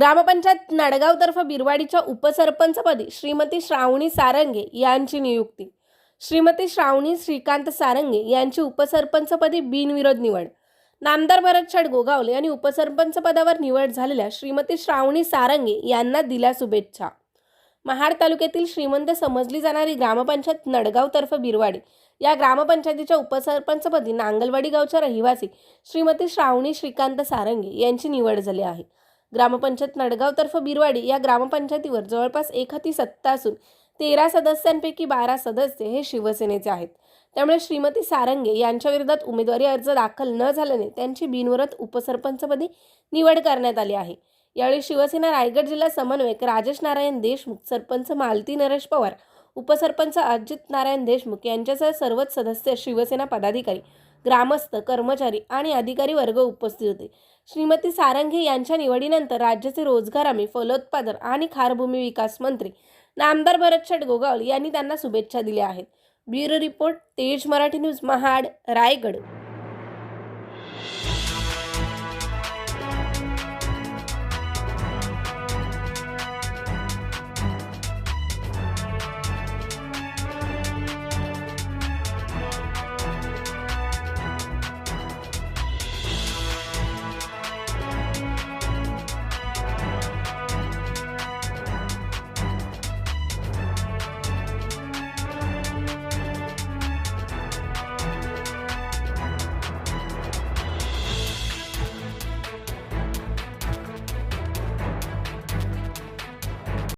ग्रामपंचायत नाडगावतर्फ बिरवाडीच्या उपसरपंचपदी श्रीमती श्रावणी सारंगे यांची नियुक्ती. श्रीमती श्रावणी श्रीकांत सारंगे यांची उपसरपंचपदी बिनविरोध निवड. नामदार भरतछड गोगावले यांनी उपसरपंच पदावर निवड झालेल्या श्रीमती श्रावणी सारंगे यांना दिल्या शुभेच्छा. महाड तालुक्यातील श्रीमंत समजली जाणारी ग्रामपंचायत नडगावतर्फे बिरवाडी या ग्रामपंचायतीच्या उपसरपंचपदी नांगलवाडी गावच्या रहिवासी श्रीमती श्रावणी श्रीकांत सारंगे यांची निवड झाली आहे. ग्रामपंचायत नडगावतर्फ बिरवाडी या ग्रामपंचायतीवर जवळपास एक हाती सत्ता असून तेरा सदस्यांपैकी बारा सदस्य हे शिवसेनेचे आहेत. त्यामुळे श्रीमती सारंगे यांच्या विरोधात उमेदवारी अर्ज दाखल न झाल्याने त्यांची बिनविरोध उपसरपंचपदी निवड करण्यात आली आहे. यावेळी शिवसेना रायगड जिल्हा समन्वयक राजेश नारायण देशमुख सरपंच मालती नरेश पवार उपसरपंच अजित नारायण देशमुख यांच्यासह सर्वच सदस्य शिवसेना पदाधिकारी ग्रामस्थ कर्मचारी आणि अधिकारी वर्ग उपस्थित होते. श्रीमती सारंगे यांच्या निवडीनंतर राज्याचे रोजगार हमी फलोत्पादन आणि खारभूमी विकास मंत्री नामदार भरतशेठ गोगावल यांनी त्यांना शुभेच्छा दिल्या आहेत. ब्युरो रिपोर्ट तेज मराठी न्यूज महाड रायगड.